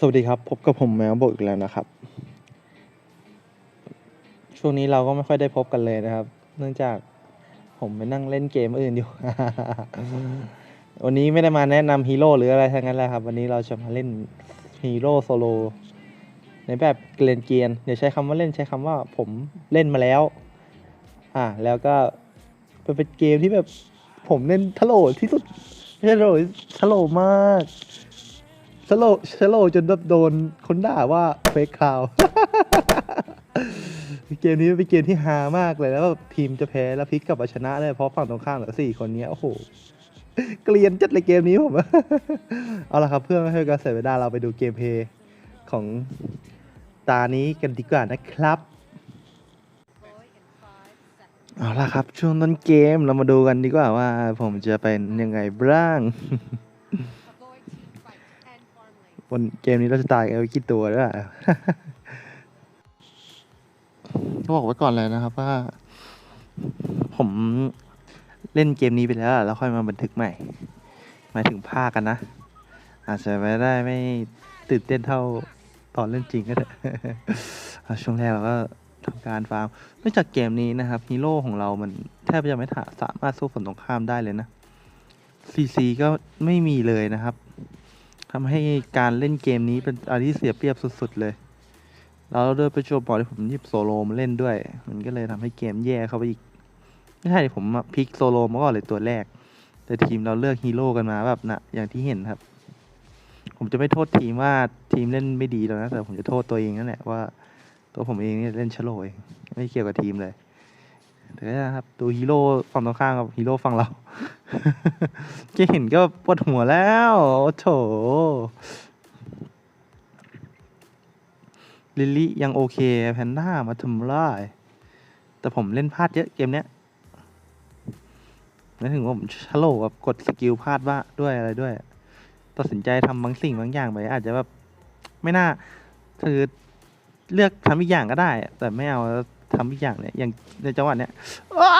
สวัสดีครับ พบกับผมแมวโบกอีกแล้วนะครับ ช่วงนี้เราก็ไม่ค่อยได้พบกันเลยนะครับ เนื่องจากผมไปนั่งเล่นเกมอื่นอยู่ วันนี้ไม่ได้มาแนะนำฮีโร่หรืออะไรทั้งนั้นแหละครับ วันนี้เราจะมาเล่นฮีโร่โซโลในแบบเกรียนเกียนอย่าใช้คำว่าเล่นใช้คำว่าผมเล่นมาแล้ว อ่าแล้วก็เป็นเกมที่แบบผมเล่นทะโหลที่สุดไม่ใช่ทะโหลทะโหลมาก สโลสโลจนแบบโดนคนด่าว่าเฟกคาวเกมนี้เป็นเกมที่ฮามากเลยแล้วแบบทีมจะแพ้แล้วพลิกกลับมาชนะเลยเพราะฝั่งตรงข้ามเหลือสี่คนนี้โอ้โหเกลียนจัดเลยเกมนี้ผมเอาละครับเพื่อไม่ให้การเสียเวลาเราไปดูเกมเพย์ของตานี้กันดีกว่านะครับเอาละครับ ช่วงต้นเกมเรามาดูกันดีกว่าว่าผมจะเป็นยังไงบ้าง บนเกมนี้เราจะตายกันไปกี่ตัวด้วยต้องบอกไว้ก่อนเลยนะครับว่า ผมเล่นเกมนี้ไปแล้ว แล้วค่อยมาบันทึกใหม่หมายถึงภาคกันนะ อาจจะไม่ได้ไม่ตื่นเต้นเท่าตอนเล่นจริงก็ได้ช่วงแรกเราก็ทำการฟาร์มนองจากเกมนี้นะครับฮีโร่ของเรามันแทบจะไม่าสามารถสู้ฝั่งตรงข้ามได้เลยนะซีซีก็ไม่มีเลยนะครับ ทำให้การเล่นเกมนี้เป็นอะไรที่เสียเปรียบสุดๆเลย แล้วด้วยประจวบเหมาะที่ผมหยิบโซโลมาเล่นด้วย มันก็เลยทำให้เกมแย่เข้าไปอีกไม่ใช่ผมพลิกโซโลมาก่อนเลยตัวแรก แต่ทีมเราเลือกฮีโร่กันมาแบบนะอย่างที่เห็นครับ ผมจะไม่โทษทีมว่าทีมเล่นไม่ดีแล้วนะแต่ผมจะโทษตัวเองนั่นแหละว่า ตัวผมเองเนี่ยเล่นชโลเองไม่เกี่ยวกับทีมเลย แต่ก็นะครับดูฮีโร่ฝั่งตรงข้ามกับฮีโร่ฝั่งเราแค่เห็นก็ปวดหัวแล้วโอ้โถลิลี่ยังโอเคแพนด้ามาทำร้ายแต่ผมเล่นพลาดเยอะเกมเนี้ยไม่ถึงว่าผมชะโลกับกดสกิลพลาดว่าด้วยอะไรด้วย ตัดสินใจทำบางสิ่งบางอย่างไปอาจจะแบบไม่น่าคือเลือกทำอีกอย่างก็ได้ แต่ไม่เอา ทำอีกอย่างเนี่ยอย่างในจังหวะเนี้ยอ้า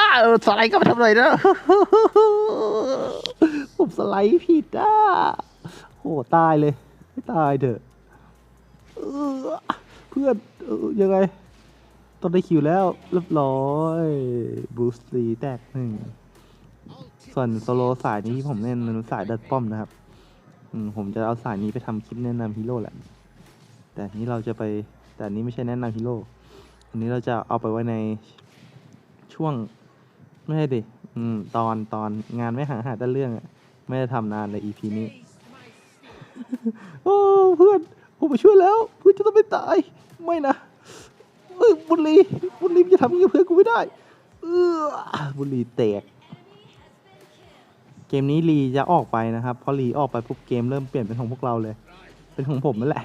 สไลด์ก็มาทำอะไรนะผมสไลด์ผิดอะโหตายเลย ไม่ตายเถอะเพื่อนเออยังไงตองได้คิวแล้วเรียบร้อยบูสตีแตกหนึ่งส่วนโซโลสายนี้ที่ผมเล่นมันสายดัดป้อมนะครับผมจะเอาสายนี้ไปทำคลิปแนะนำฮีโร่แหละ แต่นี้เราจะไปแต่นี้ไม่ใช่แนะนำฮีโร่ อันนี้เราจะเอาไปไว้ในช่วง ไม่ใช่ดิอืมตอนตอนงานไม่ห่างหาแต่เรื่องอะไม่ได้ทำนานเลย EP นี้ โอ้เพื่อนผมมาช่วยแล้วเพื่อนจะต้องไม่ตาย ไม่นะเอ้ยบุหรีบุหรีจะทำอย่างนี้เพื่อนกูไม่ได้เออบุหรีแตก เกมนี้ลีจะออกไปนะครับ พอลีออกไปปุ๊บเกมเริ่มเปลี่ยนเป็นของพวกเราเลย เป็นของผมนั่นแหละ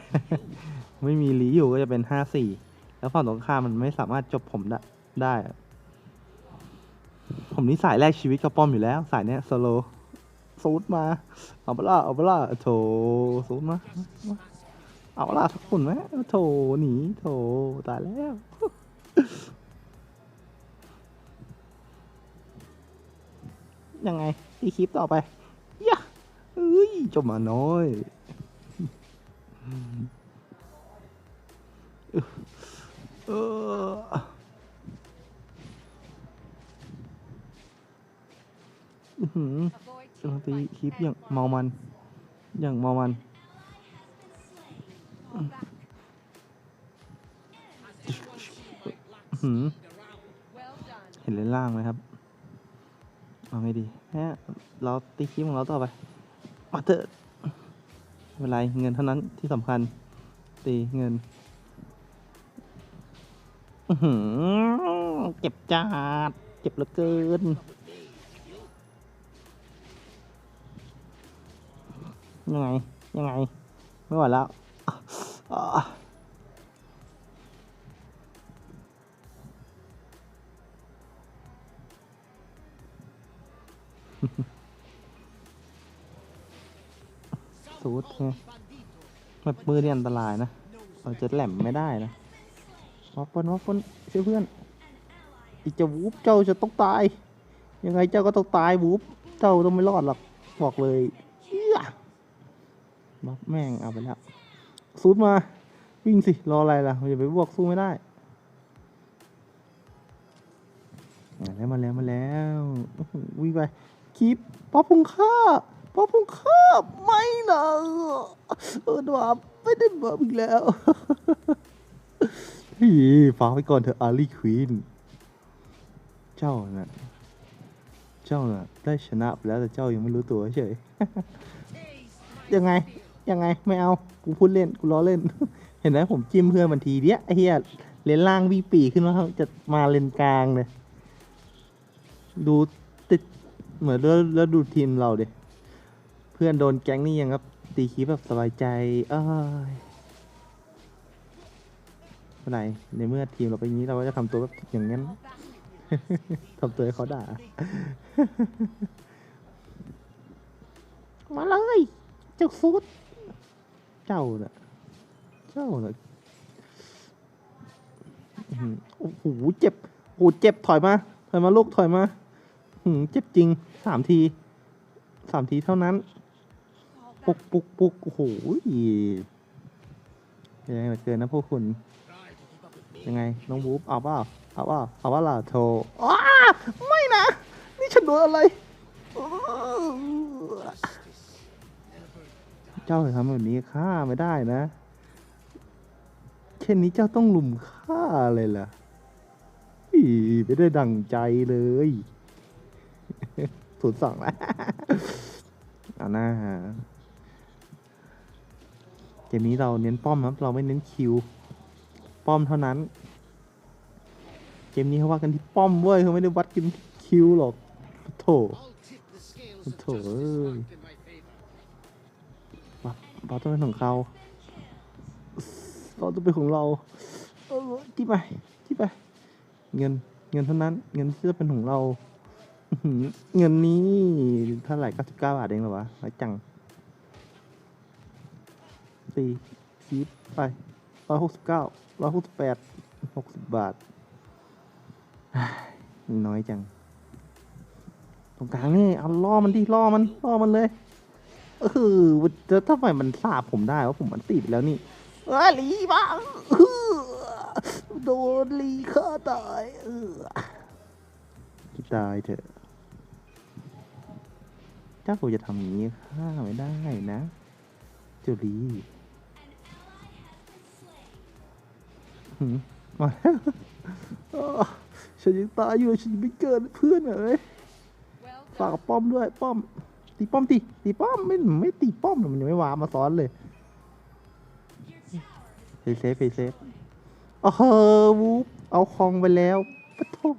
ไม่มีลีอยู่ก็จะเป็นห้าสี่ แล้วฝั่งตรงข้ามมันไม่สามารถจบผมได้ได้ ผมนี่สายแรกชีวิตกับป้อมอยู่แล้ว สายเนี้ยโซโลซูดมาเอาเปล่าเอาเปล่าโถซูดมามาเอาเปล่าทักฝุ่นไหมโถหนีโถตายแล้ว ยังไงอีคลิปต่อไปยะเอ้ยจบมาน้อย เอออื้อหือดนตรีคลิปอย่างเมามัน อย่างเมามัน หือเห็นเลนล่างไหมครับ เอาไงดีฮะเราตีคลิปของเราต่อไป มาเถอะไม่เป็นไรเงินเท่านั้นที่สำคัญ ตีเงิน เจ็บจัดเจ็บเหลือเกิน ยังไง ยังไง ไม่ไหวแล้วสูดไงแบบมือเนี่อันตรายนะ เราจะแหลมไม่ได้นะ วัฟเฟิลวัฟเฟิลช่วยเพื่อนอีกจะวูบเจ้าจะต้องตาย ยังไงเจ้าก็ต้องตายวูบเจ้าต้องไม่รอดหรอกบอกเลยเหี้ยบัฟแม่งเอาไปแล้วซูดมาวิ่งสิรออะไรล่ะอย่าไปบวกสู้ไม่ได้มาแล้วมาแล้วมาแล้ววิ่งไปคีบป๊อปพุงข้าป๊อปพุงข้าไม่นะเออดวาบไม่ได้มาอีกแล้ว ฟังไปก่อนเถอะอารีควีนเจ้าน่ะเจ้าน่ะได้ชนะไปแล้วแต่เจ้ายังไม่รู้ตัวเฉยยังไง ยังไงไม่เอา กูพูดเล่น กูล้อเล่น เห็นไหมผมจิ้มเพื่อนมันทีเดียวไอ้เหี้ยเลนล่างวีปีขึ้นมาจะมาเลนกลางเลยดูติดเหมือนแล้วแล้วดูทีมเราเดเพื่อนโดนแก๊งนี่ยังครับ ตีคีบแบบสบายใจอ้ย เมื่อไหร่ในเมื่อทีมเราเป็นอย่างนี้เราก็จะทำตัวแบบอย่างนั้น ทำตัวให้เขาด่า มาเลย เจ้าฟูดเจ้าเน่ะเจ้าเน่ะโอ้โหเจ็บโอ้โหเจ็บถอยมา ถอยมาลูกถอยมาหืมเจ็บจริงสามทีสามทีเท่านั้น ปุกปุกปุกโอ้โหยังไงเหลือเกินนะพวกคุณ ยังไงน้องบูฟเอาเปล่าเอาเปล่าเอาว่าล่ะโทรอ้าไม่นะ นี่ฉันโดนอะไร เจ้าจะทำแบบนี้ข้าไม่ได้นะเช่นนี้เจ้าต้องลุมข้าเลยล่ะอีไม่ได้ดังใจเลยศูนสองแล้วเอาหน้าเกมนี้เราเน้นป้อมครับ เราไม่เน้นคิว ป้อมเท่านั้น เกมนี้เขาว่ากันที่ป้อมเว้ยเขาไม่ได้วัดกันคิวหรอกโถโถเอ้ยบัตบัตต้องเป็นของเขาเราต้องเป็นของเราที่ไปที่ไป เงินเงินเท่านั้น เงินที่จะเป็นของเรา เงินนี้เท่าไหร่เก้าสิบเก้าบาทเองเหรอวะน้อยจังสี่คีบไปร้อยหกสิบเก้า ร้อยหกสิบแปดหกสิบบาทน้อยจัง ตรงกลางนี่เอาล่อมันดิล่อมันล่อมันเลยเออจะทำไมมันทราบผมได้ว่าผมมันติดแล้วนี่เออลีบ้าโดนลีฆ่าตายเออตายเถอะเจ้าจะทำอย่างนี้ข้าไม่ได้นะเจ้าลี มาแล้วฉันยังตายอยู่ฉันยังไม่เกิดเพื่อนเอ้ยฝากับป้อมด้วยป้อม ตีป้อมตีตีป้อมไม่ไม่ตีป้อมมันยังไม่วามาซ้อนเลยเฟซเซฟเฟซเซฟโอ้โหวูฟเอาคองไปแล้วปะทุ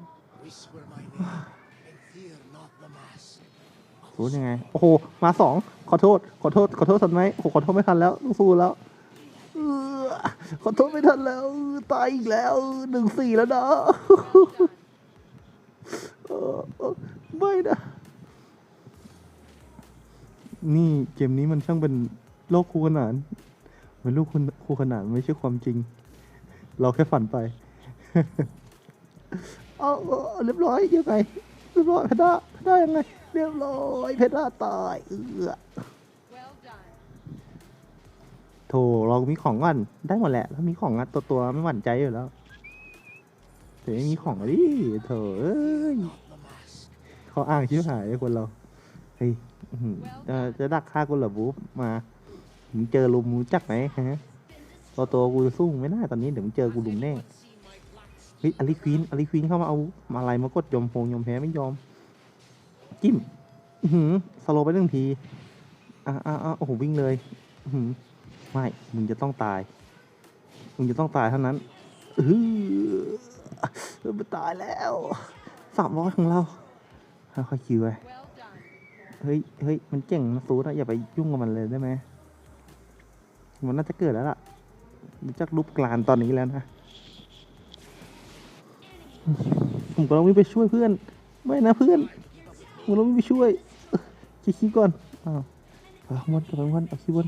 รู้ยังไง โอ้โห มาสอง ขอโทษ ขอโทษ ขอโทษทันไหมโอ้ขอโทษไม่ทันแล้วต้องสู้แล้ว ขอโทษไม่ทันแล้ว ตายอีกแล้วหนึ่งสี่แล้วนะเออเออไม่นะ นี่เกมนี้มันช่างเป็นโลกคู่ขนานเป็นโลกคุณคู่ขนานไม่ใช่ความจริง เราแค่ฝันไปเอาเรียบร้อยยังไงเรียบร้อยเพด้าเพด้ายังไง เรียบร้อยเพด้าตายเออ โถเรามีของก่อนได้หมดแหละถ้ามีของงัดตัวตัวไม่หวั่นใจอยู่แล้วแต่ไม่มีของดิโถเอ้ยเขาอ้างชิบหายคนเราเฮ้ยจะจะดักฆ่ากูเหรอบูฟมามึงเจอลุมรู้จักไหมฮะตัวตัวกูจะสู้ไม่ได้ตอนนี้เดี๋ยวมึงเจอกูลุมแน่เฮ้ยอลิควีนอลิควีนเข้ามาเอามาอะไรมากดยอมโพงยอมแพ้ไม่ยอม จิ้มหือสโลไปหนึ่งทีอ่าอ่าอ่าโอ้โหวิ่งเลยหือ ไม่ มึงจะต้องตาย มึงจะต้องตายเท่านั้นเออมันตายแล้วสามร้อยของเราค่อยๆคิวไปเฮ้ยเฮ้ยมันเจ๋งนะซูนะอย่าไปยุ่งกับมันเลยได้ไหมมันน่าจะเกิดแล้วล่ะรู้จักรูปกลานตอนนี้แล้วนะผมก็ต้องวิ่งไปช่วยเพื่อน ไม่นะเพื่อนผมต้องวิ่งไปช่วยคิดคิดก่อนอ้าวไปข้างบนกลับไปข้างบนเอาคิดบน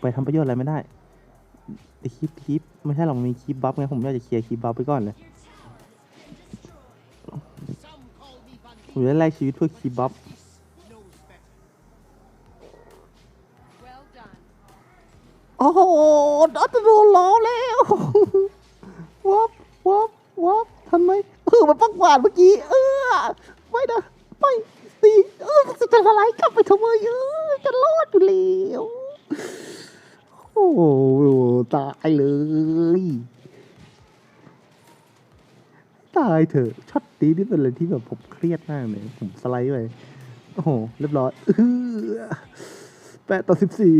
ไปทำประโยชน์อะไรไม่ได้ไอคลิปคลิปไม่ใช่หรอกมันมีคลิปบัฟไงผมอยากจะเคลียร์คลิปบัฟไปก่อนเลยผมจะไล่ชีวิตเพื่อคลิปบัฟ Well done. โอ้โหดอตโดนล้อแล้ววับวับวับทำไมเออมันปักหวานเมื่อกี้ เออไม่นะไม่สิเออจะจะอะไรกลับไปทำไมเออจะรอดอยู่แล้วโอ้โหตายเลย ตาย เถอะช็อตนี้นี่เป็นอะไรที่แบบผมเครียดมากเลยผมสไลด์ไปโอ้โห เรียบร้อยแปดต่อสิบสี่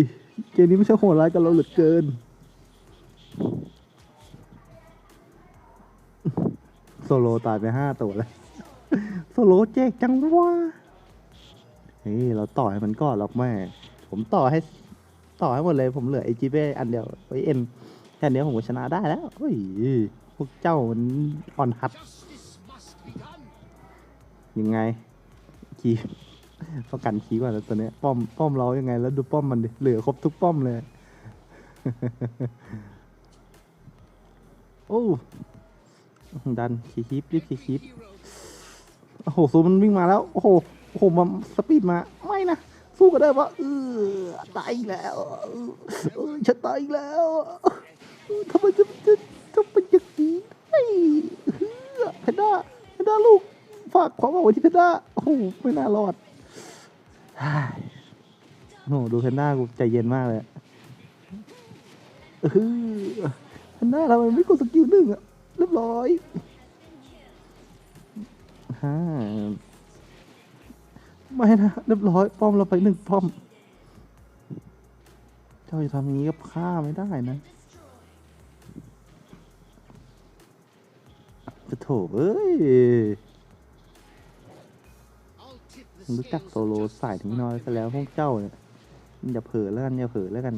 เกมนี้ไม่ใช่โหดร้ายกับเราเหลือเกินโซโลตายไปห้าตัวแล้วโซโลแจกจังวะเฮ้ยเราต่อให้มันก่อนหรอกแม่ ผมต่อให้ต่อให้หมดเลยผมเหลือไอจีเบอันเดียวไอเอ็นแค่นี้ผมก็ชนะได้แล้วเฮ้ยพวกเจ้ามันอ่อนหัด ยังไงคีประกันคีก่อนแล้วตัวเนี้ยป้อมป้อมเรายังไงแล้วดูป้อมมันดิเหลือครบทุกป้อมเลย โอ้ดันคีคีบรีบคีคีบโอ้โหซูมันวิ่งมาแล้ว โอ้โหโอ้โหมันสปีดมาไม่นะสู้กันได้ปะเออตายอีกแล้วเออฉันตายอีกแล้วทำไมจะจะจะเป็นอย่างนี้เฮ้ยเออแพนด้าแพนด้าลูก ฝากความหวังไว้ที่แพนด้าโอ้โหไม่น่ารอดโอ้โหดูแพนด้ากูใจเย็นมากเลยเออแพนด้าทำไมไม่กดสกิลหนึ่งอะเรียบร้อยฮ่าไม่นะเรียบร้อย ป้อมเราไปหนึ่งป้อม เจ้าจะทำอย่างนี้กับข้าไม่ได้นะจะโถเอ้ย รู้จักโซโลสายถึงนอยซะแล้วพวกเจ้าเนี่ยอย่าเผลอแล้วกันอย่าเผลอแล้วกัน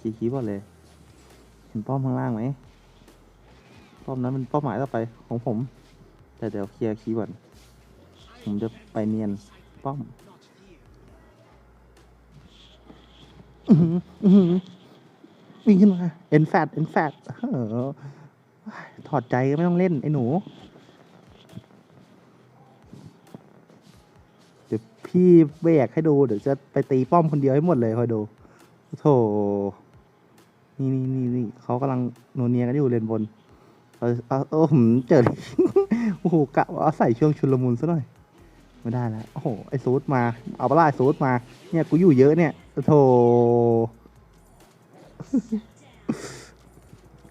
ชี้ชี้บอกเลย เห็นป้อมข้างล่างไหมป้อมนั้นเป็นเป้าหมายต่อไปของผม แต่เดี๋ยวเคลียร์คีย์ก่อนผมจะไปเนียนป้อมอื้อหืออื้อหือวิ่งขึ้นมาเอ็นแฟดเอ็นแฟดถอดใจก็ไม่ต้องเล่นไอ้หนู เดี๋ยว พี่แบรกให้ดูเดี๋ยวจะไปตีป้อมคนเดียวให้หมดเลยคอยดูโถนี่นี่นี่นี่เขากำลังโนเนียกันอยู่เลนบนเอาเออผมเจอโอ้โหกะว่าใส่ช่วงชุลมุนซะหน่อยไม่ได้แล้วโอ้โหไอซูดมาเอาปลาไอซูดมาเนี่ยกูอยู่เยอะเนี่ยโถ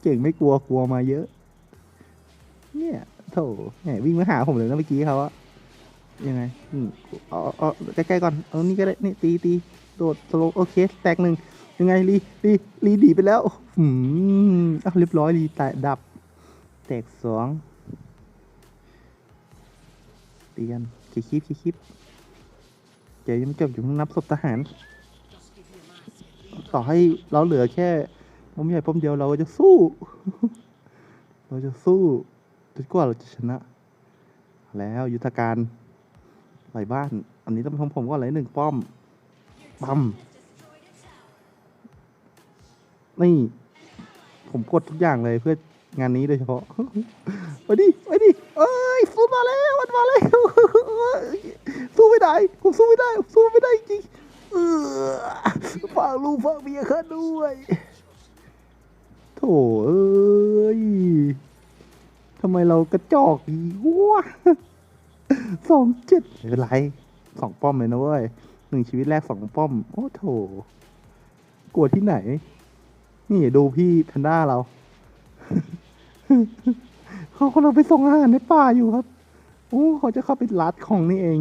เก่งไม่กลัวกลัวมาเยอะ เนี่ยโถแหมวิ่งมาหาผมเลยนะเมื่อกี้เขาอะ ยังไงอืมเอาเอาใกล้ๆก่อน เอานี่ก็ได้ นี่ตีตีโดดสโลโอเค แตกหนึ่งยังไงรีรีรีดีไปแล้วอืมเอาเรียบร้อยรีแตะดับ แตกสองเตีกันคีคลิปคีคลิปเดี๋ยวยังไม่จบอยู่เพิ่งนับศพทหาร ต่อให้เราเหลือแค่ป้อมใหญ่ป้อมเดียวเราก็จะสู้ เราจะสู้จนกว่าเราจะชนะ แล้วยุทธการ ไหลบ้าน อันนี้ต้องของผมก็ไหลหนึ่งป้อมปั๊มนี่ ผมกดทุกอย่างเลยเพื่องานนี้โดยเฉพาะไปดิไปดิเอ้ยสู้มาแล้วมันมาแล้วสู้ไม่ได้ผมสู้ไม่ได้ผมสู้ไม่ได้จริงเออฝากลูกฝากเมียข้าด้วยโถเอ้ยทำไมเรากระจอกอีวะ สองเจ็ดไม่เป็นไรสองป้อมเลยนะเว้ยหนึ่งชีวิตแรกสองป้อม โอ้โถกลัวที่ไหน นี่ดูพี่แพนด้าเรา เขากำลังไปส่งอาหารในป่าอยู่ครับ โอ้เขาจะเข้าไปลัดของนี่เอง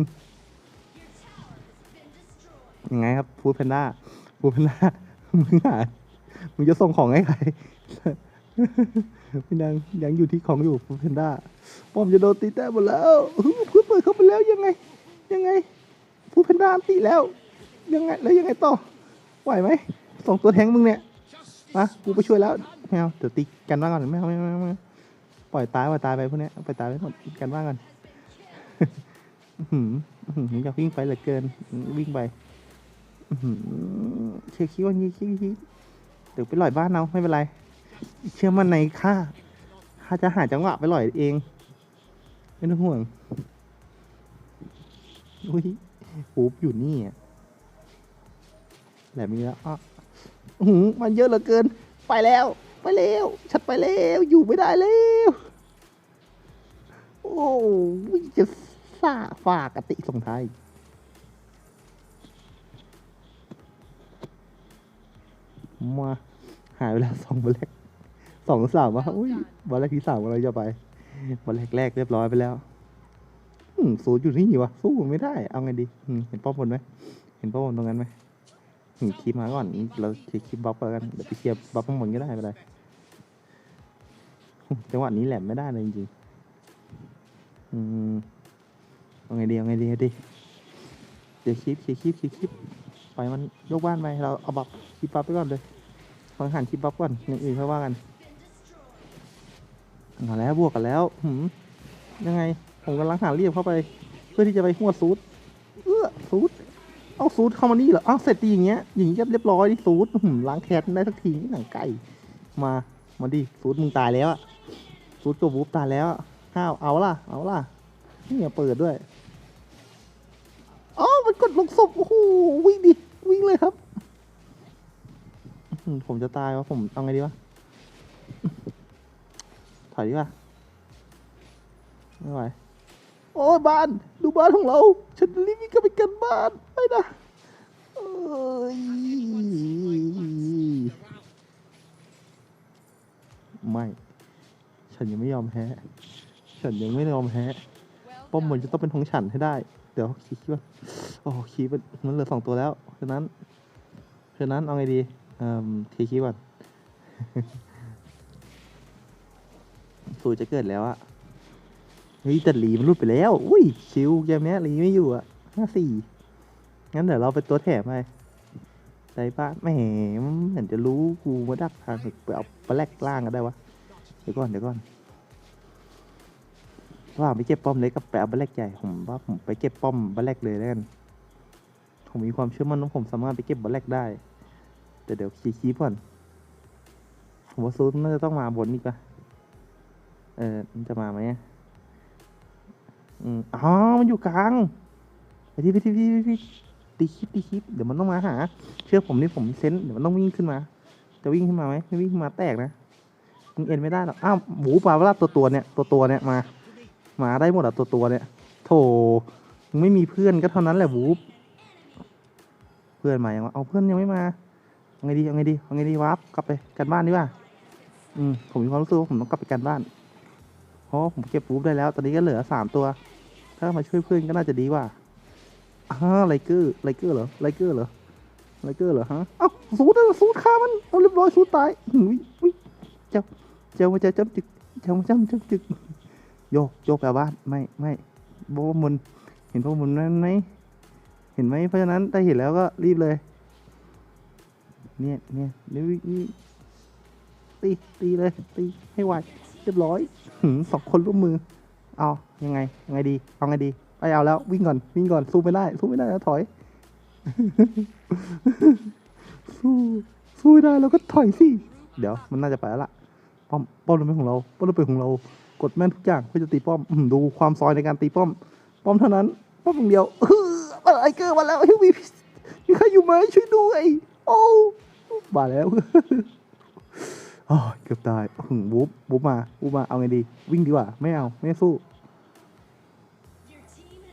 ยังไงครับฟูดแพนด้าฟูดแพนด้ามึงหามึงจะส่งของให้ใคร พี่นางยังอยู่ที่ของอยู่ฟูดแพนด้าป้อมจะโดนตีแต้มหมดแล้วอื้อพื้นเปิดเข้าไปแล้วยังไง ยังไงฟูดแพนด้าตีแล้ว ยังไงแล้วยังไงต่อไหวไหมสองตัวแทงมึงเนี่ยมากูไปช่วยแล้วไม่เอาเดี๋ยวตีกันว่างก่อนไม่เอาไม่เอาไม่เอาไม่เอาปล่อยตายปล่อยตายไปพวกเนี้ยปล่อยตายไปหมดกันว่างก่อนหืออื้อหืออยากวิ่งไปเหลือเกินวิ่งไปอื้อหือเช็คคิดว่างี้คิดคิดเดี๋ยวไปลอยบ้านเอาไม่เป็นไร เชื่อมั่นในข้าข้าจะหาจังหวะไปลอยเอง ไม่ต้องห่วง อุ้ยปุ๊บอยู่นี่อะแหลมมีแล้วอะอื้อหือมันเยอะเหลือเกิน ไปแล้ว ไปแล้วฉันไปแล้ว อยู่ไม่ได้แล้ว โอ้ยจะซาฝากกติส่งท้ายมาหายไปแล้วสองบลแรก สองสามว่ะอุ้ยบอลแรกที่สามเราจะไปบอลแรกแรกเรียบร้อยไปแล้วอืมสูอยู่ที่นี่วะสู้มันไม่ได้ เอาไงดีเห็นป้อมบนไหมเห็นป้อมบนตรงนั้นไหมอืมคีบมาก่อนเราเคลียร์คีบบัฟก่อนแล้วกันเดี๋ยวไปเคลียร์บัฟข้างบนก็ได้ไม่เป็นไรจังหวะนี้แหลมไม่ได้เลยจริงๆอืมเอาไงดีเอาไงดีเอาดิเดี๋ยวคีบเคลียร์คีบเคลียร์คีบปล่อยมันยกบ้านไปเราเอาบัฟคีบบัฟไปก่อนเลยขอหันคีบบัฟก่อนอย่างอื่นค่อยว่ากัน เอาแล้วบวกกันแล้วหืมยังไง ผมกำลังหาเรียบเข้าไป เพื่อที่จะไปหัวดซูดเออซูดเอาซูดเข้ามานี่เหรออ้าวเสร็จดีอย่างเงี้ยอย่างงี้ก็เรียบร้อยดิซูดหืมล้างแค้นได้สักทีหนังไก่มามาดิซูดมึงตายแล้วอะซูดกับวูฟตายแล้วอะห้าวเอาล่ะเอาล่ะนี่อย่าเปิดด้วยอ๋อมันกดลงศพโอ้โหวิ่งดิวิ่งเลยครับ ผมจะตายวะผมเอาไงดีวะ ถอยดีกว่าไม่ไหวโอ้ยบ้านดูบ้านของเรา ฉันรีบวิ่งเข้าไปกันบ้านไปนะเอ้ยไม่ ฉันยังไม่ยอมแพ้ฉันยังไม่ยอมแพ้ป้อมบนจะต้องเป็นของฉันให้ได้ เดี๋ยวคิดว่าโอ้คีบมันเหลือสองตัวแล้วฉะนั้นฉะนั้นเอาไงดีเอ่อทีคีบก่อน สูจะเกิดแล้วอะเฮ้ยแต่หลีมันรุดไปแล้ว อุ้ยชิวเกมเนี้หลีไม่อยู่อะห้าสี่งั้นเดี๋ยวเราเป็นตัวแถมไปใจป้าแหมเหมือนจะรู้กูมาดักทางไปเอาปลาแลกล่างกันได้วะ เดี๋ยวก่อนเดี๋ยวก่อนว่าไปเก็บป้อมเล็กกับไปเอาปลาแลกใหญ่ผมว่าผมไปเก็บป้อมปลาแลกเลยแล้วกันผมมีความเชื่อมั่นว่าผมสามารถไปเก็บปลาแลกได้ แต่เดี๋ยวคีคีก่อน ผมว่าซูนน่าจะต้องมาบนนี่ปะ เออมันจะมาไหมอืมอ๋อ มันอยู่กลาง ไปที่ไปที่ไปที่ไปที่ตีคลิปตีคลิปเดี๋ยวมันต้องมาหา เชื่อผมนี่ผมเซนเดี๋ยวมันต้องวิ่งขึ้นมา จะวิ่งขึ้นมาไหมไม่วิ่งขึ้นมาแตกนะมึงเอ็นไม่ได้หรอก อ้าวหมูปลาเวลาตัวตัวเนี่ย ตัวตัวเนี่ยมา มาได้หมดอะตัวตัวเนี่ย โถมึงไม่มีเพื่อนก็เท่านั้นแหละวูบเพื่อนมายังวะเอาเพื่อนยังไม่มาเอาไงดีเอาไงดีเอาไงดีวับกลับไปกันบ้านดีกว่า อืมผมมีความรู้สึกว่าผมต้องกลับไปกันบ้าน เพราะว่าผมเก็บวูฟได้แล้ว ตอนนี้ก็เหลือสามตัว ถ้ามาช่วยเพื่อนก็น่าจะดีกว่าอ่าไลเกอร์ไลเกอร์เหรอไลเกอร์เหรอไลเกอร์เหรอฮะเอ้าสูดอะสูดฆ่ามันเอาเรียบร้อยสูดตายหุยหุยเจ้าเจ้ามาเจ้าจ้ำจึกเจ้ามาจ้ำจ้ำจึกโยกโยกกลับบ้านไม่ไม่โบมุนเห็นพวกมุนนั้นไหมเห็นไหมเพราะฉะนั้นถ้าเห็นแล้วก็รีบเลย เนี่ยเนี่ยนี่นี่ตีตีเลยตีให้ไว เรียบร้อยหืมสองคนร่วมมือ เอายังไงยังไงดีเอาไงดีไปเอาแล้ววิ่งก่อนวิ่งก่อนสู้ไม่ได้สู้ไม่ได้แล้วถอย สู้สู้ไม่ได้แล้วก็ถอยสิเดี๋ยวมันน่าจะไปแล้วล่ะป้อมป้อมเราเป็นของเราป้อมเราเป็นของเรา กดแม่นทุกอย่างเพื่อจะตีป้อมดูความซอยในการตีป้อม ป้อมเท่านั้นป้อมอย่างเดียวเออไอเกอร์มาแล้วเฮ้ยมีมีใครอยู่ไหมช่วยด้วยโอ้มาแล้ว โอ้ยเกือบตายหึงวูบวูบมาวูบมา เอาไงดี วิ่งดีกว่า ไม่เอา ไม่สู้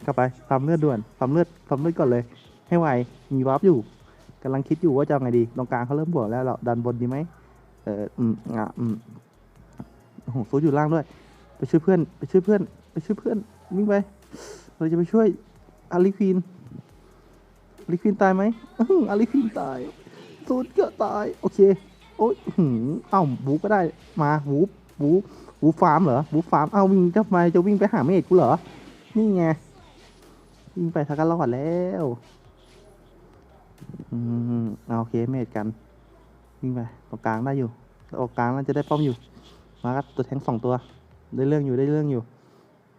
กลับไปฟาร์มเลือดด่วนฟาร์มเลือดฟาร์มเลือดก่อนเลย ให้ไว มีวาร์ปอยู่กำลังคิดอยู่ว่าจะเอาไงดี ตรงกลางเขาเริ่มบวกแล้วเราดันบนดีไหมเออ อืม อะ อืมโอ้โหซูอยู่ล่างด้วย ไปช่วยเพื่อน ไปช่วยเพื่อน ไปช่วยเพื่อน วิ่งไป เราจะไปช่วยอาริควีนอาริควีนตายไหมอืออาริควีนตายซูดก็ตาย โอเค โอ้ยหืมเอ้าบูก็ได้มาบูบูบูฟาร์มเหรอบูฟาร์มเอ้าวิ่งทำไมจะวิ่งไปหาเมดกูเหรอนี่ไงวิ่งไปทักกันรอดแล้วอืมเอาโอเคเมดกันวิ่งไปตรงกลางได้อยู่ตรงกลางน่าจะได้ป้อมอยู่ มาครับตัวแทงสองตัว ได้เรื่องอยู่ได้เรื่องอยู่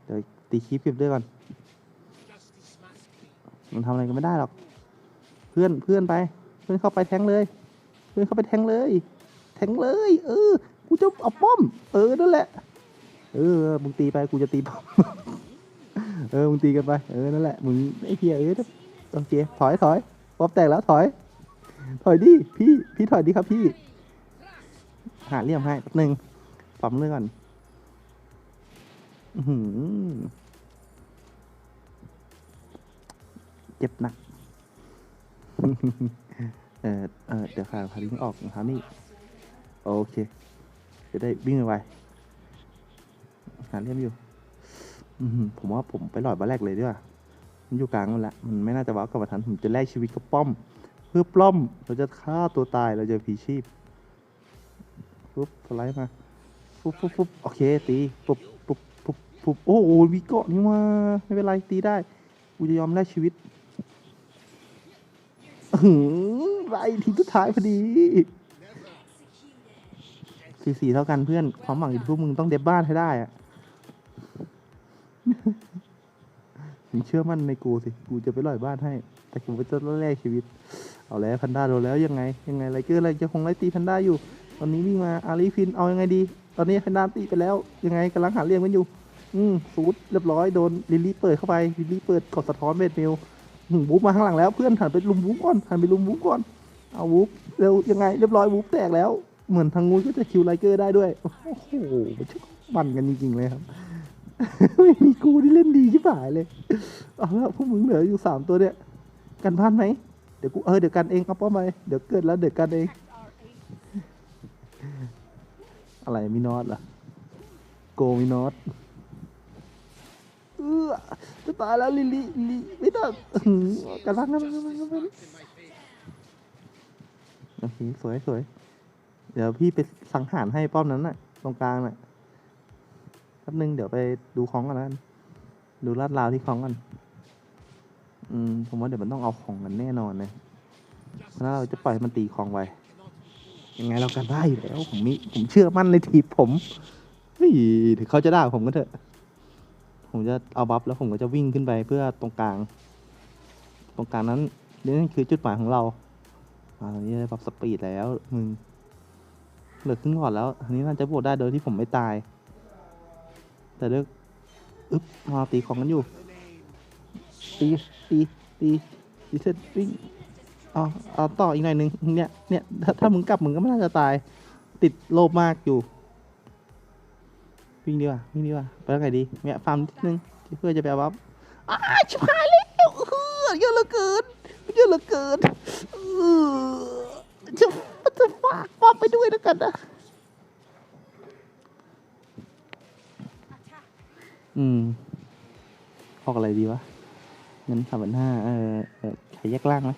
เดี๋ยวตีคีบเก็บด้วยก่อนมันทำอะไรกันไม่ได้หรอก เพื่อนเพื่อนไป เพื่อนเข้าไปแทงเลย เพื่อนเข้าไปแทงเลย แทงเลย เออ กูจะเอาป้อม เออ นั่นแหละ เออ มึงตีไป กูจะตีป้อม เออ มึงตีกันไป เออ นั่นแหละ มึงไอ้เพียเออโอเค ถอยถอยป้อมแตกแล้วถอย ถอยดิ พี่ พี่ถอยดิครับพี่ หาเลี่ยมให้แป๊บนึงปั๊มเลือดก่อนอือเจ็บหนัก เออเออเดี๋ยวขาพาลิงออกนะครับนี่ โอเค จะได้วิ่งไวหาเลี่ยมอยู่ อืผมว่าผมไปหลอดบ้าแรกเลยดีกว่า มันอยู่กลางมันละ มันไม่น่าจะว้าวกลับมาทัน ผมจะแลกชีวิตกับป้อม เพื่อปล้อม เราจะฆ่าตัวตาย เราจะผีชีพปุ๊บสไลด์มา ปุ๊บปุ๊บปุ๊บโอเค ตี ปุ๊บปุ๊บปุ๊บปุ๊บโอ้โหมีเกาะนี่ว่าไม่เป็นไร ตีได้ กูจะยอมแลกชีวิตอื้อ ไรทีสุดท้ายพอดีสี่สี่เท่ากันเพื่อนความหวังอยู่ที่พวกมึงต้องเด็บบ้านให้ได้อะมึงเชื่อมั่นในกูสิ กูจะไปลอยบ้านให้ แต่กูจะแลกชีวิต เอาแล้วพันด้าโดนแล้วยังไง ยังไงไรเกอร์อะไรจะคงไล่ตีพันด้าอยู่ ตอนนี้วิ่งมาอารีฟินเอายังไงดี ตอนนี้พันด้าตีไปแล้ว ยังไงกำลังหาเรียงกันอยู่ อืมสูดเรียบร้อยโดนลิลลี่เปิดเข้าไปลิลลี่เปิดกดสะท้อนเบดมิล บู๊มาข้างหลังแล้วเพื่อนหันไปลุมบู๊ก่อนหันไปลุมบู๊ก่อนเอาวูฟเร็วยังไงเรียบร้อยวูฟแตกแล้ว เหมือนทางงูก็จะคิวไลเกอร์ได้ด้วย โอ้โหมันช่างมันกันจริงๆเลยครับไม่มีกูที่เล่นดีชิบหายเลยเอาล้วพวกมึงเหลืออยู่สามตัวเนี่ยกันพลาดไหมเดี๋ยวกูเออเดี๋ยวกันเองเอาป้อมไปเดี๋ยวเกิดแล้วเดี๋ยวกันเอง อะไรมินอสล่ะโกมินอสเออจะตายแล้วลิลลี่ลิไม่ได้อื้อหือกันพักนพักกันพักกันพักโอเคสวยสวยเดี๋ยวพี่ไปสังหารให้ป้อมนั้นน่ะ ตรงกลางน่ะแป๊บนึงเดี๋ยวไปดูของกันแล้วดูลาดราวที่ของกันอืมผมว่าเดี๋ยวมันต้องเอาของกันแน่นอนเลยเพราะเราจะปล่อยมันตีของไว้ยังไงเรากันได้อยู่แล้วผมมีผมเชื่อมั่นในทีมผมเฮ้ยถึงเขาจะด่าผมก็เถอะ ผมจะเอาบัฟแล้วผมก็จะวิ่งขึ้นไปเพื่อตรงกลาง ตรงกลางนั้นนี่คือจุดหมายของเราอ่าตอนนี้ได้บัฟสปีดแล้วมึงเหลือครึ่งหลอดแล้วอันนี้น่าจะบวกได้โดยที่ผมไม่ตาย แต่เลือกอึ๊บมาตีของกันอยู่ตีตีตีตีเสร็จวิ่งเอาเอาต่ออีกหน่อยนึงเนี่ยเนี่ยถ้าถ้ามึงกลับมึงก็ไม่น่าจะตาย ติดโลภมากอยู่ วิ่งดีกว่าวิ่งดีกว่าไปแล้วไงดีเนี่ยฟาร์มนิดนึงเพื่อจะไปเอาบัฟอ้าชิบหายแล้วเออเยอะเหลือเกินเยอะเหลือเกินเออจะจะฝากควาไปด้วยแล้วกันนะอืมออกอะไรดีวะเงินสามพันห้าเออเออใช้แยกล่างไหม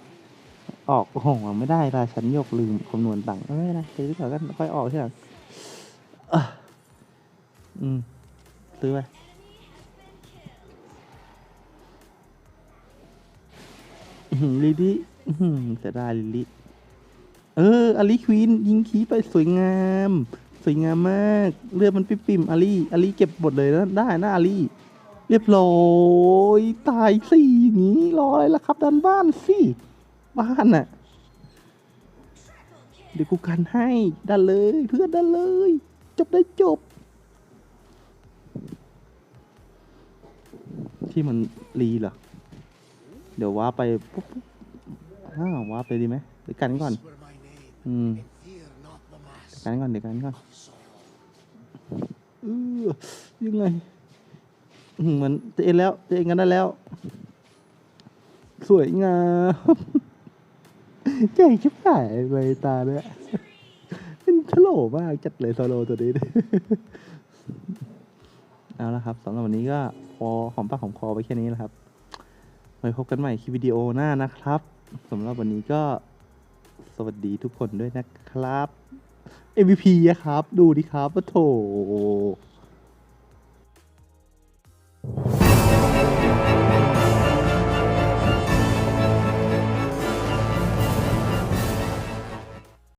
ออกโอ้โหไม่ได้ราฉันยกลืมคำนวณตังค์ไม่เป็นไรซื้อก่อนก็ค่อยออกทีหลัง อืม ซื้อไปอื้อหือลิลี่เสียดายลิลี่เอออลีควีนยิงขีไปสวยงาม สวยงามมาก เลือดมันปิ่มอลีอลีเก็บหมดเลยนะได้นะอาลีเรียบร้อยตายสิอย่างนี้รออะไรล่ะครับดันบ้านสิบ้านน่ะเดี๋ยวกูกันให้ดันเลย เพื่อนดันเลย จบได้จบ ที่มันรีเหรอ เดี๋ยวว่าไปปุ๊บอ้าวว่าไปดีไหมเดี๋ยวกันก่อน อืมเดี๋ยวกันก่อนเดี๋ยวกันก่อนเออยังไงเหมือนจะเอ็นแล้วจะเอ็นกันได้แล้ว สวยงามใจชิบหายเลยตาเนี่ยเป็นฉโลมากจัดเลยโซโลตัวนี้ เอาละครับสำหรับวันนี้ก็พอหอมปากหอมคอไปแค่นี้แล้วครับไว้พบกันใหม่คลิปวิดีโอหน้านะครับสำหรับวันนี้ก็สวัสดีทุกคนด้วยนะครับ MVP อะครับ ดูดิครับว่าโถ